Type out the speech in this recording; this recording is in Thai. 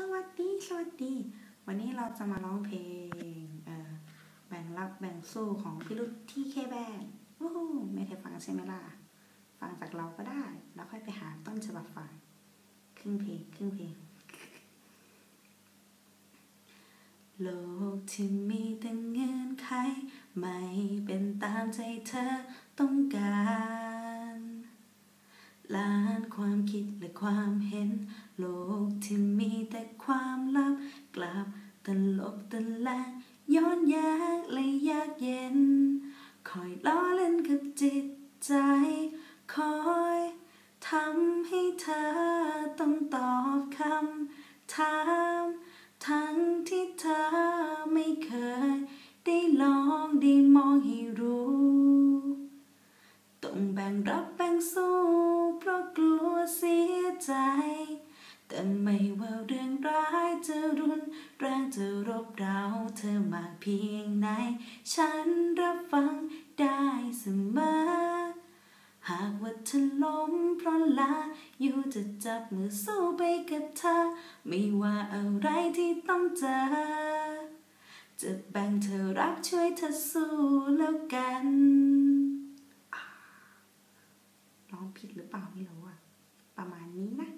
สวัสดี สวัสดี วันนี้เราจะมาร้องเพลงแบ่งรับแบ่งสู้ของพี่รุ่ที่เคแบนวู้ฮู้ไม่เคยฟังใช่ไหมล่ะ ฟังจากเราก็ได้ แล้วค่อยไปหาต้นฉบับฟังครึ่งเพลงครึ่งเพลงโลกที่มีแต่เงื่อนไข ไม่เป็นตามใจเธอต้องการ ความคิดและความเห็น โลกที่มีแต่ความลับ กลับตลบตะแลงย้อนแย้งและยากเย็น คอยล้อเล่นกับจิตใจ คอยทำให้เธอต้องตอบคำถาม ทั้งที่เธอไม่เคย ได้ลองได้มองให้รู้ ต้องแบ่งรับแบ่งสู้ กลัวเสียใจ แต่ไม่ว่าเรื่องร้ายจะรุนแรงจะรบเร้าเธอมากเพียงไหน ฉันรับฟังได้เสมอ หากว่าเธอล้มเพราะลา อยู่จะจับมือสู้ไปกับเธอ ไม่ว่าอะไรที่ต้องเจอ จะแบ่งเธอรับช่วยเธอสู้แล้วกัน ผิดหรือเปล่าไม่รู้อะประมาณนี้นะ